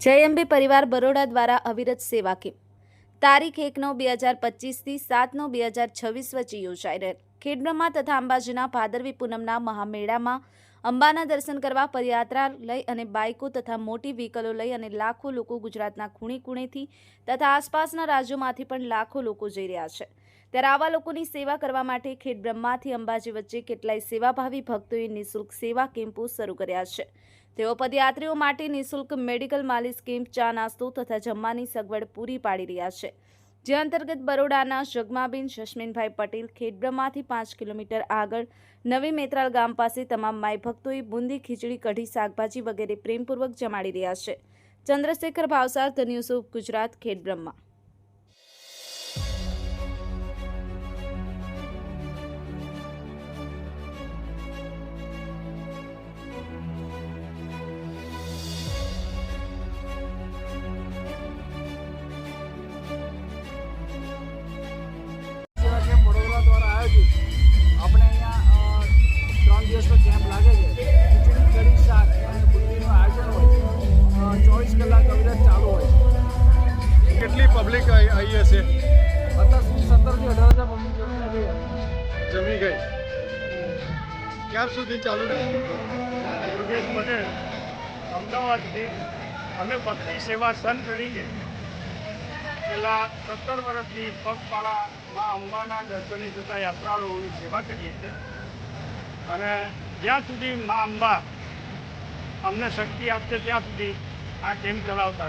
જયંબી પરિવાર બરોડા દ્વારા અવિરત સેવા કેમ્પ તારીખ એક નવ બે હજાર પચીસથી સાત નવ બે હજાર છવ્વીસ વચ્ચે યોજાઈ રહેલ ખેડબ્રહ્મા તથા અંબાજીના ભાદરવી પૂનમના મહામેળામાં અંબાના દર્શન કરવા પદયાત્રા લઈ અને બાઇકો તથા મોટી વ્હીકલો લઈ અને લાખો લોકો ગુજરાતના ખૂણે ખૂણેથી તથા આસપાસના રાજ્યોમાંથી પણ લાખો લોકો જઈ રહ્યા છે. ત્યારે આવા લોકોની સેવા કરવા માટે ખેડબ્રહ્માથી અંબાજી વચ્ચે કેટલાય સેવાભાવી ભક્તોએ નિઃશુલ્ક સેવા કેમ્પો શરૂ કર્યા છે. તેઓ પદયાત્રીઓ માટે નિઃશુલ્ક મેડિકલ માલિશ કેમ્પ, ચા નાસ્તો તથા જમવાની સગવડ પૂરી પાડી રહ્યા છે. જે અંતર્ગત બરોડાના જગમાબેન, જસ્મીનભાઈ પટેલ ખેડબ્રહ્માથી પાંચ કિલોમીટર આગળ નવી મેત્રાલ ગામ પાસે તમામ માય ભક્તોએ બુંદી ખીચડી, કઢી, શાકભાજી વગેરે પ્રેમપૂર્વક જમાડી રહ્યા છે. ચંદ્રશેખર ભાવસાર, ધ ગુજરાત, ખેડબ્રહ્મા. પબ્લિક આવી હશે. જમી ગઈ. ક્યાં સુધી ચાલુ યોગેશ પટેલ અમદાવાદથી અમે ભક્તિ સેવા સંત તરીકે છેલ્લા સત્તર વર્ષથી પગપાળા મા અંબાના દર્શને જતા યાત્રાળુઓની સેવા કરીએ છીએ. અને જ્યાં સુધી મા અંબા અમને શક્તિ આપશે ત્યાં સુધી આ કેમ્પ ચલાવતા